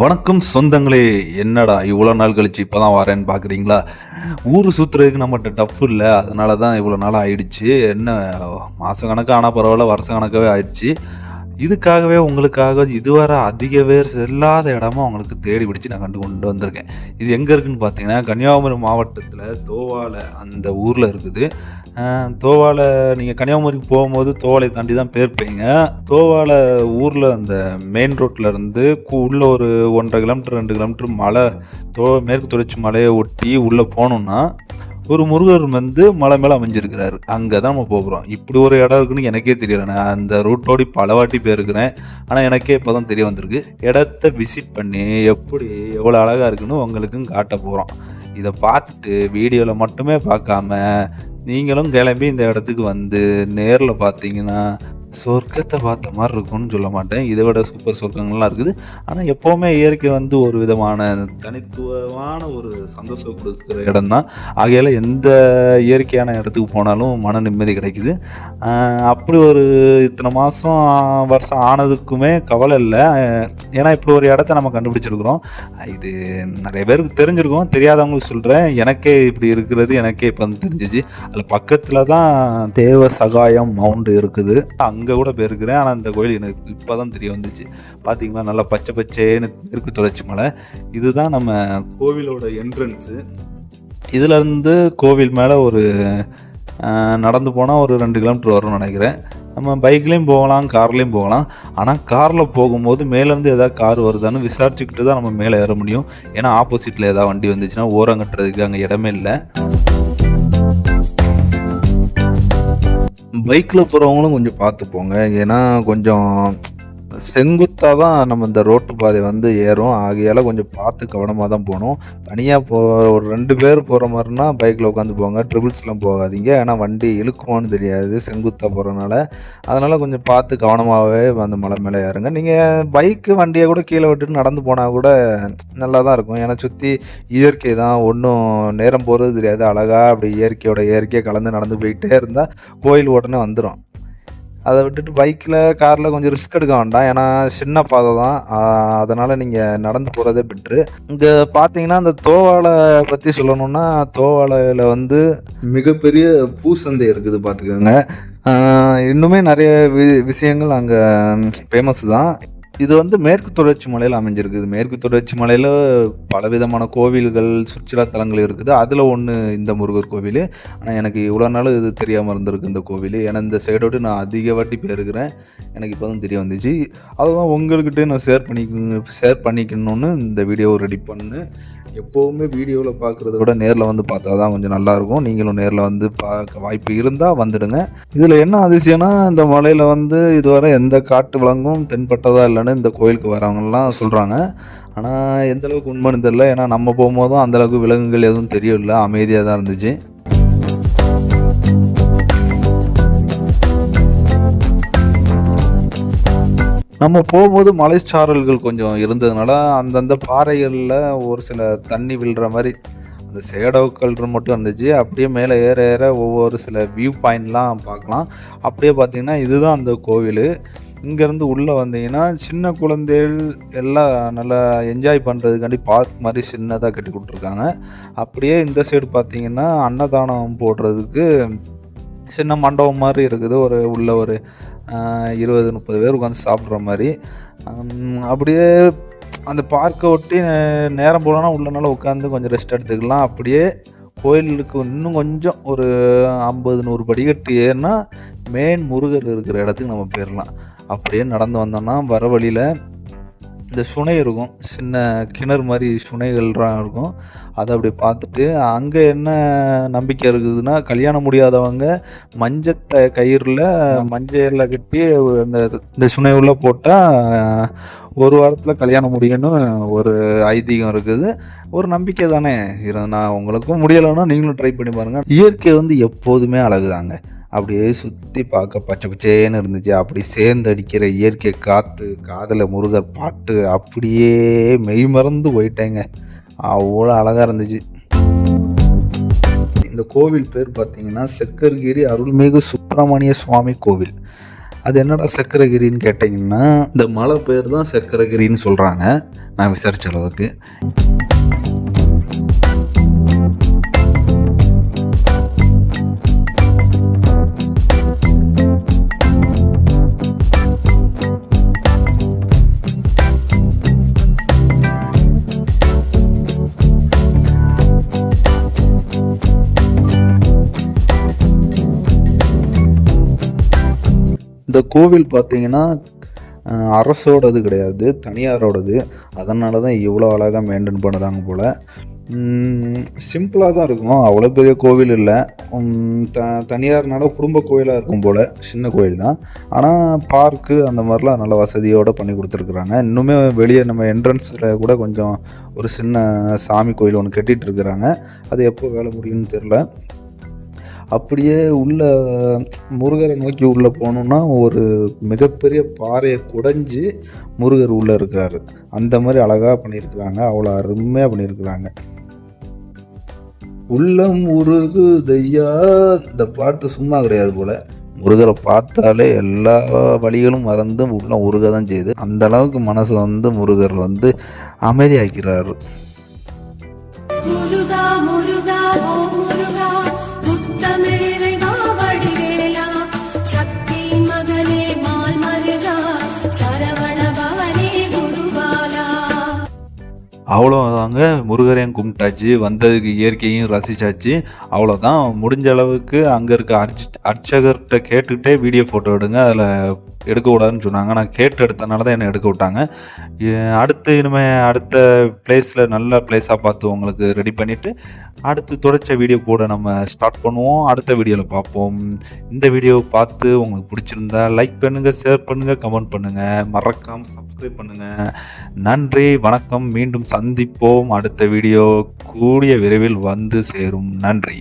வணக்கம் சொந்தங்களே என்னடா இவ்வளோ நாள் கழிச்சு இப்போ தான் வரேன்னு பார்க்குறீங்களா ஊர் சுற்றுறதுக்கு நம்மகிட்ட டஃப் இல்லை அதனால தான் இவ்வளோ நாள் ஆயிடுச்சு. என்ன மாத கணக்கு ஆனால் பரவாயில்ல வருஷ கணக்காகவே ஆயிடுச்சு. இதுக்காகவே உங்களுக்காக இதுவரை அதிக பேர் செல்லாத இடமா உங்களுக்கு தேடி பிடிச்சி நான் கண்டு கொண்டு வந்திருக்கேன். இது எங்கே இருக்குன்னு பார்த்தீங்கன்னா கன்னியாகுமரி மாவட்டத்தில் தோவாலை அந்த ஊரில் இருக்குது. தோவாலை நீங்கள் கன்னியாகுமரிக்கு போகும்போது தோவாலை தாண்டி தான் போயிருப்பீங்க தோவாலை ஊரில் அந்த மெயின் ரோட்டில் இருந்து கு- உள்ள ஒரு ஒன்றரை கிலோமீட்டர் ரெண்டு கிலோமீட்டர் மலை தோ மேற்கு தொடர்ச்சி மலையை ஒட்டி உள்ளே போனோம்னா ஒரு முருகர் வந்து மலை மேலே அமைஞ்சிருக்கிறாரு. அங்கே தான் நம்ம போகிறோம் இப்படி ஒரு இடம் இருக்குன்னு எனக்கே தெரியல. நான் அந்த ரூட்டோடி பல வாட்டி போயிருக்கிறேன். ஆனால் எனக்கே இப்போ தான் தெரிய வந்திருக்கு. இடத்த விசிட் பண்ணி எப்படி எவ்வளோ அழகாக இருக்குன்னு உங்களுக்கும் காட்ட போகிறோம் இதை பார்த்துட்டு வீடியோவில் மட்டுமே பார்க்காம நீங்களும் கிளம்பி இந்த இடத்துக்கு வந்து நேரில் பார்த்தீங்கன்னா சொர்க்கத்தை பார்த்த மாதிரி இருக்கும்னு சொல்ல மாட்டேன். இதை விட சூப்பர் சொர்க்கங்கள்லாம் இருக்குது. ஆனால் எப்போவுமே இயற்கை வந்து ஒரு விதமான தனித்துவமான ஒரு சந்தோஷம் கொடுக்குற இடம் தான் ஆகையால் எந்த இயற்கையான இடத்துக்கு போனாலும் மன நிம்மதி கிடைக்குது. அப்படி ஒரு இத்தனை மாதம் வருஷம் ஆனதுக்குமே கவலை இல்லை. ஏன்னா இப்படி ஒரு இடத்த நம்ம கண்டுபிடிச்சிருக்கிறோம். இது நிறைய பேருக்கு தெரிஞ்சிருக்கோம் தெரியாதவங்களுக்கு சொல்கிறேன் எனக்கே இப்படி இருக்கிறது எனக்கே இப்போ வந்து தெரிஞ்சிச்சு. அதில் பக்கத்தில் தான் தேவ சகாயம் மவுண்ட் இருக்குது. அங்கே அங்கே கூட போயிருக்கிறேன். ஆனால் அந்த கோயில் எனக்கு இப்போ தான் தெரிய வந்துச்சு. பார்த்தீங்களா நல்லா பச்சை பச்சேன்னு இருக்கு தொடர்ச்சி மலை. இதுதான் நம்ம கோவிலோட என்ட்ரன்ஸு இதிலேருந்து கோவில் மேலே ஒரு நடந்து போனால் ஒரு ரெண்டு கிலோமீட்டர் வரும்னு நினைக்கிறேன். நம்ம பைக்லேயும் போகலாம் கார்லேயும் போகலாம். ஆனால் காரில் போகும்போது மேலேருந்து ஏதாவது கார் வருதான்னு விசாரிச்சுக்கிட்டு தான் நம்ம மேலே ஏற முடியும். ஏன்னா ஆப்போசிட்டில் ஏதாவது வண்டி வந்துச்சுன்னா ஓரம் கட்டுறதுக்கு அங்கே இடமே இல்லை. பைக்கில் போகிறவங்களும் கொஞ்சம் பார்த்து போங்க ஏன்னா கொஞ்சம் செங்குத்தாக தான் நம்ம இந்த ரோட்டு பாதை வந்து ஏறும். ஆகையால் கொஞ்சம் பார்த்து கவனமாக தான் போகணும். தனியாக போ ஒரு ரெண்டு பேர் போகிற மாதிரினா பைக்கில் உட்காந்து போங்க. ட்ரிபிள்ஸ்லாம் போகாதீங்க. ஏன்னா வண்டி இழுக்குமான்னு தெரியாது. செங்குத்தாக போகிறனால அதனால் கொஞ்சம் பார்த்து கவனமாகவே அந்த மலை மேலே ஏறுங்க. நீங்கள் பைக்கு வண்டியை கூட கீழே விட்டுட்டு நடந்து போனால் கூட நல்லா தான் இருக்கும். ஏன்னா சுற்றி இயற்கை தான். ஒன்றும் நேரம் போகிறது தெரியாது. அழகாக அப்படி இயற்கையோட இயற்கையை கலந்து நடந்து போயிட்டே இருந்தால் கோயில் உடனே வந்துடும் அதை விட்டுட்டு பைக்கில் காரில் கொஞ்சம் ரிஸ்க் எடுக்க வேண்டாம். ஏன்னா சின்ன பாதை தான். அதனால் நீங்கள் நடந்து போகிறதே பெட்ரு இங்கே பார்த்தீங்கன்னா அந்த தோவாலை பற்றி சொல்லணும்னா தோவாலையில் வந்து மிகப்பெரிய பூசந்தை இருக்குது பார்த்துக்கோங்க இன்னுமே நிறைய வி விஷயங்கள் அங்கே ஃபேமஸ் தான். இது வந்து மேற்கு தொடர்ச்சி மலையில் அமைஞ்சிருக்குது. மேற்கு தொடர்ச்சி மலையில் பலவிதமான கோவில்கள் சுற்றுலா தலங்கள் இருக்குது. அதில் ஒன்று இந்த முருகர் கோவில். ஆனால் எனக்கு இவ்வளோ நாள் இது தெரியாமல் இருந்திருக்கு இந்த கோவில். ஏன்னா இந்த சைடோடு நான் அதிக வாட்டி போயிருக்கிறேன். எனக்கு இப்போ தான் தெரிய வந்துச்சு. அதுதான் உங்கள்கிட்ட நான் ஷேர் பண்ணிக்க ஷேர் பண்ணிக்கணும்னு இந்த வீடியோவை ரெடி பண்ணு. எப்போவுமே வீடியோவில் பார்க்குறத விட நேரில் வந்து பார்த்தா தான் கொஞ்சம் நல்லாயிருக்கும் நீங்களும் நேரில் வந்து பார்க்க வாய்ப்பு இருந்தால் வந்துடுங்க. இதில் என்ன அதிசயம்னா இந்த மலையில் வந்து இதுவரை எந்த காட்டு விலங்கும் தென்பட்டதாக இல்லைன்னு இந்த கோயிலுக்கு வரவங்கலாம் சொல்கிறாங்க ஆனால் எந்த அளவுக்கு உண்மைன்னு தெரியல. ஏன்னா நம்ம போகும்போதும் அந்த அளவுக்கு விலங்குகள் எதுவும் தெரியல அமைதியாக தான் இருந்துச்சு. நம்ம போகும்போது மலைச்சாரல்கள் கொஞ்சம் இருந்ததுனால அந்தந்த பாறைகளில் ஒரு சில தண்ணி விழுற மாதிரி அந்த சேடோக்கள் மட்டும் இருந்துச்சு. அப்படியே மேலே ஏற ஏற ஒவ்வொரு சில வியூ பாயிண்ட்லாம் பார்க்கலாம். அப்படியே பார்த்தீங்கன்னா இதுதான் அந்த கோவில். இங்கேருந்து உள்ளே வந்தீங்கன்னா சின்ன குழந்தைகள் எல்லாம் நல்லா என்ஜாய் பண்ணுறதுக்காண்டி பார்க் மாதிரி சின்னதாக கட்டி கொடுத்துருக்காங்க. அப்படியே இந்த சைடு பார்த்தீங்கன்னா அன்னதானம் போடுறதுக்கு சின்ன மண்டபம் மாதிரி இருக்குது. ஒரு உள்ள ஒரு இருபது முப்பது பேர் உட்காந்து சாப்பிட்ற மாதிரி. அப்படியே அந்த பார்க்கை ஒட்டி நே- நேரம் போலனா உள்ளனால உட்காந்து கொஞ்சம் ரெஸ்ட் எடுத்துக்கலாம். அப்படியே கோயிலுக்கு இன்னும் கொஞ்சம் ஒரு ஐம்பது நூறு படிக்கட்டு ஏறினா மேன் முருகர் இருக்கிற இடத்துக்கு நம்ம போயிடலாம் அப்படியே நடந்து வந்தோம்னா வர வழியில் இந்த சுனை இருக்கும். சின்ன கிணறு மாதிரி சுனைகள்லாம் இருக்கும். அதை அப்படி பார்த்துட்டு அங்கே என்ன நம்பிக்கை இருக்குதுன்னா கல்யாணம் முடியாதவங்க மஞ்சத்தை கயிறில் மஞ்சளில் கட்டி அந்த இந்த சுனை உள்ள போட்டால் ஒரு வாரத்தில் கல்யாணம் முடியணும் ஒரு ஐதீகம் இருக்குது. ஒரு நம்பிக்கை தானே. நான் உங்களுக்கும் முடியலைன்னா நீங்களும் ட்ரை பண்ணி பாருங்கள் இயற்கை வந்து எப்போதுமே அழகுதாங்க. அப்படியே சுற்றி பார்க்க பச்சை பச்சேன்னு இருந்துச்சு. அப்படி சேர்ந்து அடிக்கிற இயற்கை காற்று காதல முருகர் பாட்டு அப்படியே மெய் மறந்து போயிட்டேங்க. அவ்வளோ அழகாக இருந்துச்சு. இந்த கோவில் பேர் பார்த்தீங்கன்னா செக்கர்கிரி அருள்மிகு சுப்பிரமணிய சுவாமி கோவில். அது என்னடா சக்கரகிரின்னு கேட்டிங்கன்னா இந்த மலை பேர் தான் சக்கரகிரின்னு சொல்கிறாங்க நான் விசாரித்த அளவுக்கு. இந்த கோவில் பார்த்தீங்கன்னா அரசோடது கிடையாது தனியாரோடது. அதனால தான் இவ்வளோ அழகாக மெயின்டைன் பண்ணுதாங்க போல். சிம்பிளாக தான் இருக்கும். அவ்வளோ பெரிய கோவில் இல்லை. த தனியார்னால குடும்ப கோயிலாக இருக்கும் போல் சின்ன கோயில் தான். ஆனால் பார்க்கு அந்த மாதிரிலாம் நல்ல வசதியோடு பண்ணி கொடுத்துருக்குறாங்க. இன்னுமே வெளியே நம்ம என்ட்ரன்ஸில் கூட கொஞ்சம் ஒரு சின்ன சாமி கோயில் ஒன்று கட்டிகிட்டு இருக்கிறாங்க. அது எப்போ வேலை முடியும்னு தெரில அப்படியே உள்ள முருகரை நோக்கி உள்ளே போகணுன்னா ஒரு மிகப்பெரிய பாறையை குடைஞ்சு முருகர் உள்ளே இருக்கிறாரு. அந்த மாதிரி அழகாக பண்ணியிருக்கிறாங்க. அவ்வளோ அருமையாக பண்ணியிருக்கிறாங்க. உள்ளம் உருகுதையா? இந்த பாட்டு சும்மா கிடையாது போல். முருகரை பார்த்தாலே எல்லா வழிகளும் மறந்து உள்ளம் உருக தான் செய்யுது. அந்த அளவுக்கு மனசு வந்து முருகர் வந்து அமைதியாக்கிறாரு. முருகா முருகா. அவ்வளோதாங்க முருகரையும் கும்பிட்டாச்சு வந்ததுக்கு இயற்கையும் ரசிச்சாச்சு. அவ்வளோதான் முடிஞ்ச அளவுக்கு அங்கே இருக்க அர்ச் அர்ச்சகர்கிட்ட கேட்டுக்கிட்டே வீடியோ ஃபோட்டோ எடுங்க. அதில் எடுக்கக்கூடாதுன்னு சொன்னாங்க. நான் கேட்டு எடுத்தனால தான் என்னை எடுக்க விட்டாங்க. அடுத்து இனிமேல் அடுத்த பிளேஸில் நல்ல பிளேஸாக பார்த்து உங்களுக்கு ரெடி பண்ணிவிட்டு அடுத்து தொடச்ச வீடியோ போட நம்ம ஸ்டார்ட் பண்ணுவோம். அடுத்த வீடியோவில் பார்ப்போம். இந்த வீடியோவை பார்த்து உங்களுக்கு பிடிச்சிருந்தா லைக் பண்ணுங்கள் ஷேர் பண்ணுங்கள் கமெண்ட் பண்ணுங்கள் மறக்காமல் சப்ஸ்கிரைப் பண்ணுங்கள் நன்றி வணக்கம். மீண்டும் சந்திப்போம். அடுத்த வீடியோ கூடிய விரைவில் வந்து சேரும். நன்றி.